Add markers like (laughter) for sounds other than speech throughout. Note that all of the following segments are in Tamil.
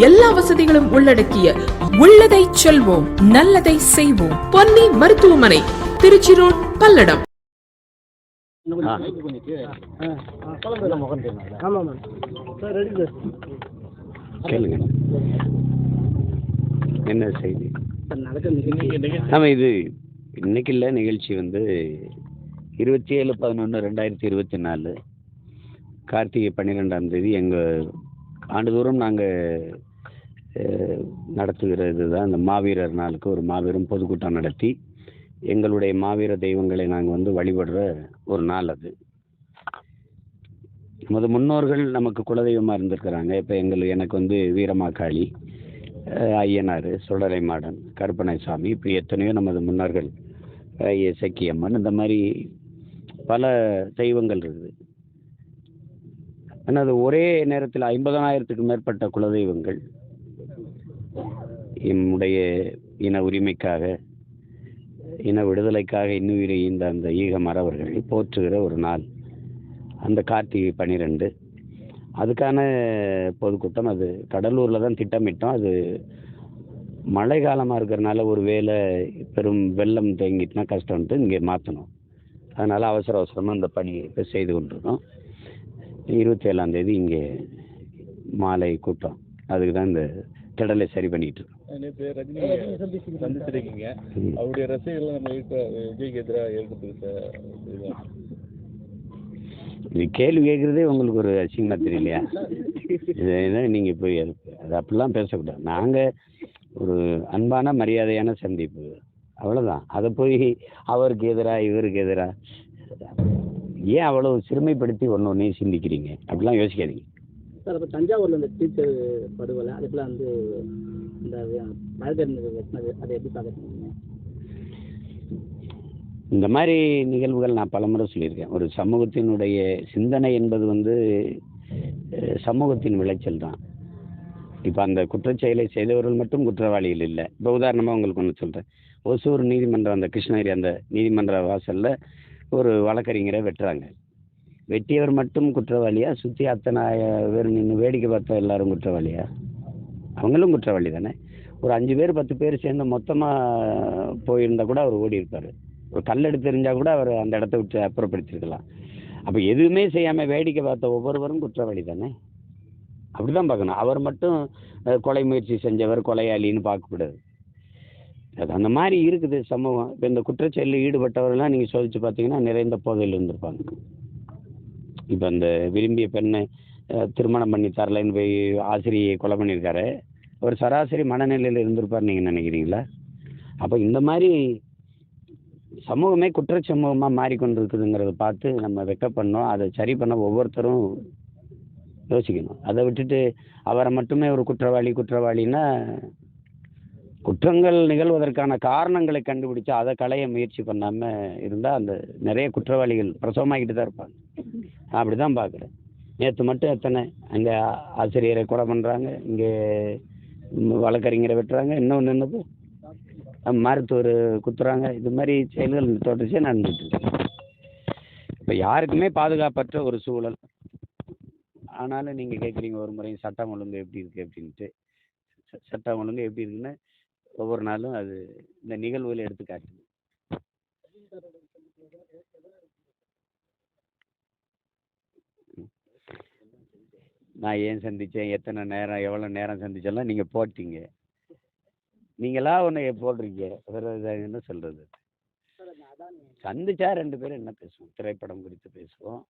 எல்லா வசதிகளும் உள்ளடக்கிய உள்ளதை செல்வோம் நல்லதை செய்வோம். பொன்னி மருத்துவமனை திருச்சி ரோட் பல்லடம். கேளுங்க. என்ன செய்தி? ஆமாம் இது இன்னைக்கு இல்லை நிகழ்ச்சி வந்து இருபத்தி ஏழு பதினொன்று ரெண்டாயிரத்தி இருபத்தி நாலு கார்த்திகை பன்னிரெண்டாம் தேதி எங்கள் ஆண்டுதோறும் நாங்கள் நடத்துகிற இதுதான் இந்த மாவீரர் நாளுக்கு ஒரு மாபெரும் பொதுக்கூட்டம் நடத்தி எங்களுடைய மாவீர தெய்வங்களை நாங்கள் வந்து வழிபடுற ஒரு நாள் அது. நமது முன்னோர்கள் நமக்கு குலதெய்வமாக இருந்திருக்கிறாங்க. இப்போ எங்கள் எனக்கு வந்து வீரமாக்காளி ஐயனார் சுடலை மாடன் கருப்பனை சாமி இப்போ எத்தனையோ நமது முன்னோர்கள் அஹ் இந்த மாதிரி பல தெய்வங்கள் இருக்குது. ஆனால் அது ஒரே நேரத்தில் ஐம்பதனாயிரத்துக்கு மேற்பட்ட குலதெய்வங்கள். நம்முடைய இன உரிமைக்காக இன விடுதலைக்காக இன்னுயிரை ஈந்த அந்த ஈக மறவர்களை போற்றுகிற ஒரு நாள். அந்த கார்த்திகை பன்னிரெண்டு அதுக்கான பொதுக்கூட்டம் அது. கடலூரில் தான் திட்டமிட்டோம். அது மழை காலமாக இருக்கிறனால ஒரு வேளை பெரும் வெள்ளம் தேங்கிட்டுனா கஷ்டம்ட்டு இங்கே மாற்றணும் அதனால் அவசர அவசரமாக இந்த பணி இப்போ செய்து கொண்டிருக்கோம். இருபத்தி தேதி இங்கே மாலை கூட்டம். அதுக்கு தான் இந்த திடலை சரி பண்ணிட்டு இருக்கோம். நேற்று ரஜினி சந்திச்சிருக்கீங்க. அவருடைய ரசிகர்கள் நம்ம விஜய்க்கு எதிராக இது கேள்வி கேட்குறதே உங்களுக்கு ஒரு அசிங்கமாக தெரியலையா? இது என்ன நீங்கள் போய் அது அது அப்படிலாம் பேசக்கூடாது. நாங்கள் ஒரு அன்பான மரியாதையான சந்திப்பு. அவ்வளோதான் அதை போய் அவருக்கு எதிராக இவருக்கு எதிராக ஏன் அவ்வளோ சிறுமைப்படுத்தி ஒன்று ஒன்றையும் சிந்திக்கிறீங்க? அப்படிலாம் யோசிக்காதீங்க. சார் அப்போ தஞ்சாவூரில் இந்த டீச்சர் படுகொலை அதுக்கெல்லாம் வந்து இந்த வழக்கறிஞர் வெட்டினது அதை எப்படி பார்க்குறீங்க இந்த மாதிரி நிகழ்வுகள் நான் பலமுறை சொல்லியிருக்கேன். ஒரு சமூகத்தினுடைய சிந்தனை என்பது வந்து சமூகத்தின் விளைச்சல் தான். இப்போ அந்த குற்றச்செயலை செய்தவர்கள் மட்டும் குற்றவாளிகள் இல்லை. இப்போ உதாரணமாக உங்களுக்கு ஒன்று சொல்கிறேன் ஒசூர் நீதிமன்றம் அந்த கிருஷ்ணகிரி அந்த நீதிமன்ற வாசலில் ஒரு வழக்கறிஞரை வெட்டுறாங்க. வெட்டியவர் மட்டும் குற்றவாளியா? சுற்றி அத்தனை பேர் நின்று வேடிக்கை பார்த்த எல்லாரும் குற்றவாளியா? அவங்களும் குற்றவாளி தானே? ஒரு அஞ்சு பேர் பத்து பேர் சேர்ந்து மொத்தமாக போயிருந்தால் கூட அவர் ஓடி இருப்பார். ஒரு கல் எடுத்து கூட அவர் அந்த இடத்த விட்டு அப்புறப்படுத்திருக்கலாம். அப்போ எதுவுமே செய்யாமல் வேடிக்கை பார்த்த ஒவ்வொருவரும் குற்றவாளி தானே? அப்படி தான் பார்க்கணும். அவர் மட்டும் கொலை முயற்சி செஞ்சவர் கொலையாளின்னு பார்க்கக்கூடாது. அது அந்த மாதிரி இருக்குது சமூகம். இப்போ இந்த குற்றச்செயலில் ஈடுபட்டவர்கள்லாம் நீங்கள் சோதிச்சு பார்த்தீங்கன்னா நிறைந்த போதையில் இருந்திருப்பாங்க. இப்போ அந்த விரும்பிய பெண்ணை திருமணம் பண்ணி தரலைன்னு போய் ஆசிரியை கொலை பண்ணியிருக்காரு. ஒரு சராசரி மனநிலையில் இருந்திருப்பார் நீங்கள் நினைக்கிறீங்களா? அப்போ இந்த மாதிரி சமூகமே குற்ற சமூகமாக மாறிக்கொண்டிருக்குதுங்கிறத பார்த்து நம்ம வெக்கப்படணும். அதை சரி பண்ண ஒவ்வொருத்தரும் யோசிக்கணும். அதை விட்டுட்டு அவரை மட்டுமே ஒரு குற்றவாளி குற்றவாளின்னா குற்றங்கள் நிகழ்வதற்கான காரணங்களை கண்டுபிடிச்சு அதை களைய முயற்சி பண்ணாமல் இருந்தால் அந்த நிறைய குற்றவாளிகள் பிரசவமாகிட்டு தான் இருப்பாங்க. அப்படி தான் பார்க்குறேன். நேற்று மட்டும் எத்தனை அங்கே ஆசிரியரை கொலை பண்ணுறாங்க இங்கே வழக்கறிஞரை வெட்டுறாங்க இன்னொன்று என்னது? மருத்துவர் குத்துறாங்க இது மாதிரி செயல்கள் தொடர்ச்சியாக நடந்துட்டு இப்போ யாருக்குமே பாதுகாப்பற்ற ஒரு சூழல். ஆனாலும் நீங்கள் கேட்குறீங்க ஒரு முறையும் சட்டம் ஒழுங்கு எப்படி இருக்குது அப்படின்ட்டு. ச- சட்டம் ஒழுங்கு எப்படி இருக்குன்னு ஒவ்வொரு நாளும் அது இந்த நிகழ்வுகளை எடுத்து காட்டுது நான் ஏன் சந்தித்தேன்? எத்தனை நேரம் எவ்வளோ நேரம் சந்திச்செல்லாம் நீங்கள் போட்டீங்க. நீங்களா ஒன்று போடுறீங்க. வேறு என்ன சொல்கிறது சந்திச்சா ரெண்டு பேரும் என்ன பேசுவோம்? திரைப்படம் குறித்து பேசுவோம்.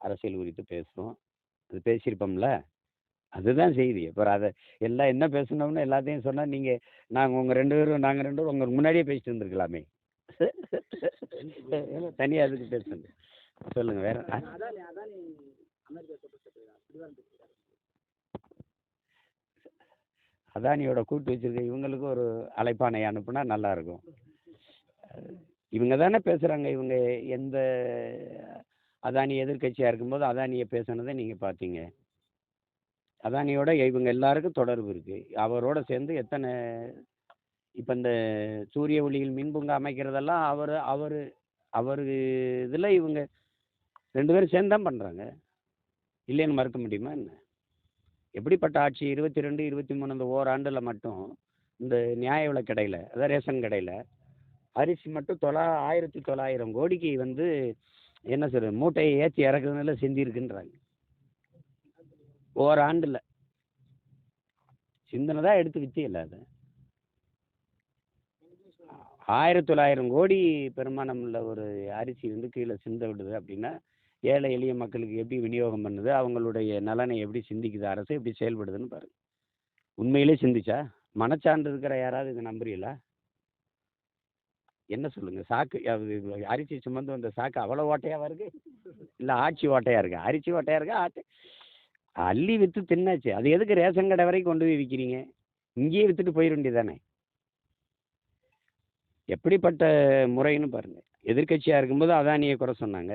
அரசியல் குறித்து பேசுவோம். அது பேசியிருப்போம்ல? அதுதான் செய்தி. அப்புறம் அதை எல்லாம் என்ன பேசணும்னு எல்லாத்தையும் சொன்னால் நீங்கள் நாங்கள் உங்கள் ரெண்டு பேரும் நாங்கள் ரெண்டு பேரும் உங்களுக்கு முன்னாடியே பேசிட்டு இருந்திருக்கலாமே. தனியாக அதுக்கு பேசுங்க சொல்லுங்கள் வேற அதானியோட கூட்டு வச்சிருக்க இவங்களுக்கு ஒரு அழைப்பானை அனுப்புனா நல்லா இருக்கும் இவங்க தானே பேசுகிறாங்க இவங்க எந்த அதானி எதிர்க்கட்சியாக இருக்கும்போது அதானியை பேசுனதை நீங்கள் பார்த்தீங்க. அதானியோட இவங்க எல்லாருக்கும் தொடர்பு இருக்குது அவரோட சேர்ந்து எத்தனை இப்போ இந்த சூரிய ஒளியில் மின்புங்க அமைக்கிறதெல்லாம் அவர் அவர் அவர் இதில் இவங்க ரெண்டு பேரும் சேர்ந்து தான் பண்ணுறாங்க இல்லைன்னு மறுக்க முடியுமா என்ன? எப்படிப்பட்ட ஆட்சி இருபத்தி ரெண்டு இருபத்தி மூணு இந்த ஓராண்டில் மட்டும் இந்த நியாய விலை கடையில் அதாவது ரேஷன் கடையில் அரிசி மட்டும் தொள்ளா ஆயிரத்தி தொள்ளாயிரம் கோடிக்கு வந்து என்ன சொல்றது மூட்டையை ஏற்றி இறக்குறதுனால சிந்திருக்குன்றாங்க. ஓராண்டில். சிந்தனை தான் எடுத்து வித்தியில்ல அது. ஆயிரத்தி தொள்ளாயிரம் கோடி பெருமானம் உள்ள ஒரு அரிசி வந்து கீழே சிந்த விடுது அப்படின்னா ஏழை எளிய மக்களுக்கு எப்படி விநியோகம் பண்ணுது அவங்களுடைய நலனை எப்படி சிந்திக்குது அரசு எப்படி செயல்படுதுன்னு பாருங்க. உண்மையிலே சிந்திச்சா? மனச்சான்று இருக்கிற யாராவது இதை நம்புறீங்களா? என்ன சொல்லுங்க? சாக்கு அது அரிசி சுமந்து வந்த சாக்கு அவ்வளோ ஓட்டையாவா இருக்கு? இல்லை ஆட்சி ஓட்டையா இருக்கு? அரிசி ஓட்டையா இருக்கா? ஆட்சி அள்ளி விற்று தின்னாச்சு. அது எதுக்கு ரேஷன் கடை வரைக்கும் கொண்டு போய் விற்கிறீங்க இங்கேயே விற்றுட்டு போயிட வேண்டியதானே எப்படிப்பட்ட முறைன்னு பாருங்க. எதிர்க்கட்சியாக இருக்கும்போது அதானியை குறை சொன்னாங்க.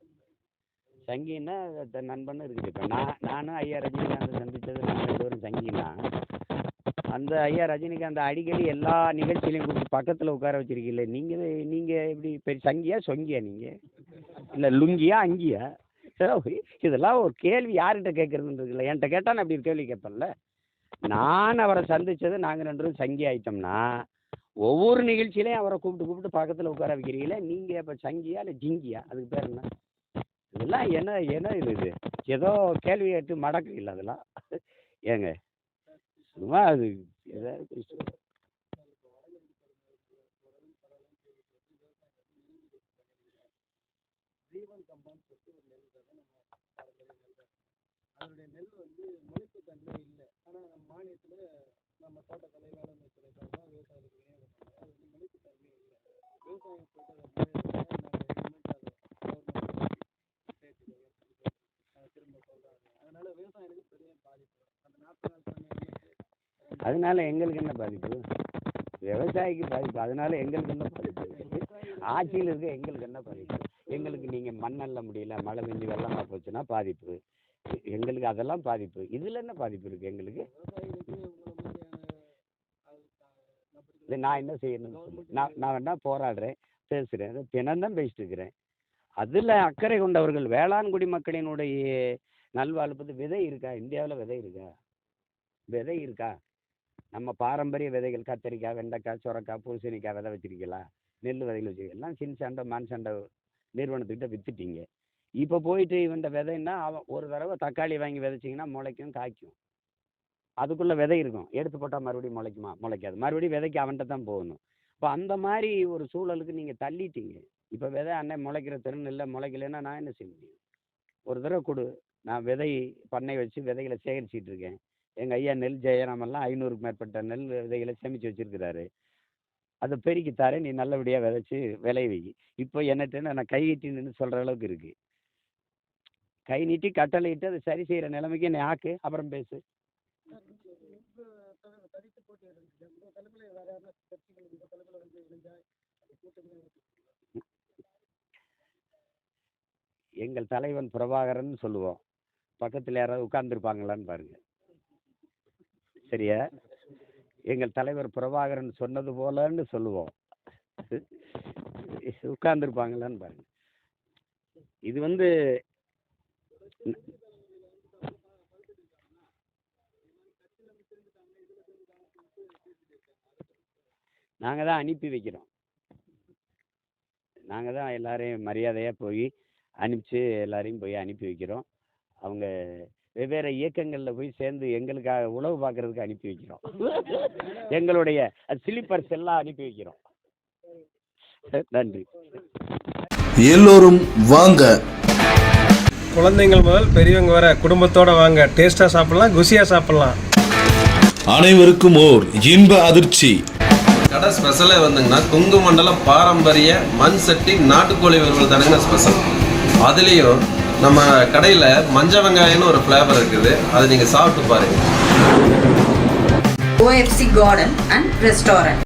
சங்கின்னா நண்பனும் நண்பன்னு இருக்குது. இப்போ நான் நானும் ஐயா ரஜினிகாந்த் சந்தித்தது நாங்கள் ரெண்டு பேரும் சங்கின்னா அந்த ஐயா ரஜினிகாந்த் அடிக்கடி எல்லா நிகழ்ச்சியிலையும் கூப்பிட்டு பக்கத்தில் உட்கார வச்சிருக்கீங்களே நீங்கள் நீங்கள் எப்படி பெரிய சங்கியா சொங்கியா நீங்கள் இல்லை லுங்கியா அங்கியா? சரி, இதெல்லாம் ஒரு கேள்வி யார்கிட்ட கேட்குறதுன்னு இருக்குல்ல என்கிட்ட கேட்டால் நான் அப்படி கேள்வி கேட்பேன்ல. நான் அவரை சந்தித்தது நாங்கள் ரெண்டு பேரும் சங்கி ஆயிட்டோம்னா ஒவ்வொரு நிகழ்ச்சியிலையும் அவரை கூப்பிட்டு கூப்பிட்டு பக்கத்தில் உட்கார வைக்கிறீங்களே நீங்கள் இப்போ சங்கியா இல்லை ஜிங்கியா? அதுக்கு பேர் என்ன? இதெல்லாம் என்ன என்ன இது இது? ஏதோ கேள்வி கேட்டு மடக்கு இல்லை அதெல்லாம். ஏங்க? சும்மா அது ஏதாவது அதனுடைய நெல் வந்து முளைப்பு தன்மை இல்லை. ஆனால் மானியத்தில் நம்ம தோட்டக்கலை வேளாண்மை துறை சார்பாக விவசாயிகளுக்கு விநியோகம் பண்ணுறோம் அது வந்து முளைப்பு தன்மை இல்லை விவசாயம் போட்டு நாங்கள் திரும்ப சொல்கிறாங்க அதனால விவசாயிகளுக்கு பெரிய பாதிப்பு அந்த நாற்பது நாள் பண்ணை அதனால எங்களுக்கு என்ன பாதிப்பு? விவசாயிக்கு பாதிப்பு. அதனால எங்களுக்கு என்ன பாதிப்பு? ஆட்சியில் இருக்க எங்களுக்கு என்ன பாதிப்பு? எங்களுக்கு நீங்கள் மண்ணல்ல முடியல மழை பெஞ்சு வெள்ளமாக போச்சுன்னா பாதிப்பு. எங்களுக்கு அதெல்லாம் பாதிப்பு. இதில் என்ன பாதிப்பு இருக்குது எங்களுக்கு? இல்லை நான் என்ன செய்யணும்னு நான் நான் வேணா போராடுறேன் பேசுகிறேன் தினம்தான் பேசிட்டு இருக்கிறேன். அதில் அக்கறை கொண்டவர்கள் வேளாண் குடிமக்களினுடைய நல்வாழ்வுக்கு விதை இருக்கா? இந்தியாவில் விதை இருக்கா? விதை இருக்கா? நம்ம பாரம்பரிய விதைகள் கத்திரிக்காய் வெண்டைக்காய் சுரக்காய் பூசணிக்காய் விதை வச்சிருக்கீங்களா? நெல் விதைகள் வச்சுருக்கீங்க. எல்லாம் சின் சண்டை சண்டை நிறுவனத்துக்கிட்ட விற்றுட்டீங்க இப்போ போயிட்டு இவன்ட விதைன்னா அவன் ஒரு தடவை தக்காளி வாங்கி விதைச்சிங்கன்னா முளைக்கும் காய்க்கும். அதுக்குள்ளே விதை இருக்கும். எடுத்து போட்டால் மறுபடியும் முளைக்குமா? முளைக்காது. மறுபடியும் விதைக்கு அவன்கிட்ட தான் போகணும். இப்போ அந்த மாதிரி ஒரு சூழலுக்கு நீங்கள் தள்ளிட்டீங்க. இப்போ விதை அண்ணன் முளைக்கிற திறன் இல்லை முளைக்கலைன்னா நான் என்ன செய்ய முடியும்? ஒரு தடவை கொடு. நான் விதை பண்ணை வச்சு விதைகளை சேகரிச்சிட்டு இருக்கேன். எங்கள் ஐயா நெல் ஜெயராமெல்லாம் ஐநூறுக்கு மேற்பட்ட நெல் விதைகளை சேமித்து வச்சுருக்கிறாரு. அதை பெருக்கி தரேன் நீ நல்லபடியாக விதைச்சி விளைய வை. இப்போ என்னட்டுன்னு நான் கை நீட்டி நின்று சொல்கிற அளவுக்கு இருக்குது கை நீட்டி கட்டளையிட்டு அதை சரி செய்கிற நிலைமைக்கு என்னை ஆக்கு. அப்புறம் பேசு. எங்கள் தலைவன் பிரபாகரன் சொல்லுவோம். பக்கத்தில் யாராவது உட்கார்ந்துருப்பாங்களான்னு பாருங்கள் சரியா எங்கள் தலைவர் பிரபாகரன் சொன்னது போலன்னு சொல்லுவோம். உட்கார்ந்துருப்பாங்களான்னு பாருங்க. இது வந்து நாங்கள் தான் அனுப்பி வைக்கிறோம். நாங்கள் தான் எல்லாரையும் மரியாதையாக போய் அனுப்பிச்சு எல்லாரையும் போய் அனுப்பி வைக்கிறோம். அவங்க வெவ்வேறு இயக்கங்களில் போய் சேர்ந்து எங்களுக்காக உழவு பார்க்கறதுக்கு அனுப்பி வைக்கிறோம். (laughs) எங்களுடைய ஸ்லீப்பர்ஸ் எல்லாம் அனுப்பி வைக்கிறோம். நன்றி. எல்லோரும் வாங்க. குழந்தைங்கள் முதல் பெரியவங்க வர குடும்பத்தோட வாங்க. டேஸ்டா சாப்பிடலாம் குசியா சாப்பிடலாம். அனைவருக்கும் ஓர் இன்ப அதிர்ச்சி. கடை ஸ்பெஷலே வந்துங்கன்னா கொங்கு மண்டலம் பாரம்பரிய மண் சட்டி நாட்டுக்கோழி வறுவல் தானுங்க ஸ்பெஷல் அதுலேயும் நம்ம கடையில் மஞ்ச வெங்காயம்னு ஒரு ஃப்ளேவர் இருக்குது. அதை நீங்கள் சாப்பிட்டு பாருங்கள் ஓஎஃப்சி கார்டன் அண்ட் ரெஸ்டாரண்ட்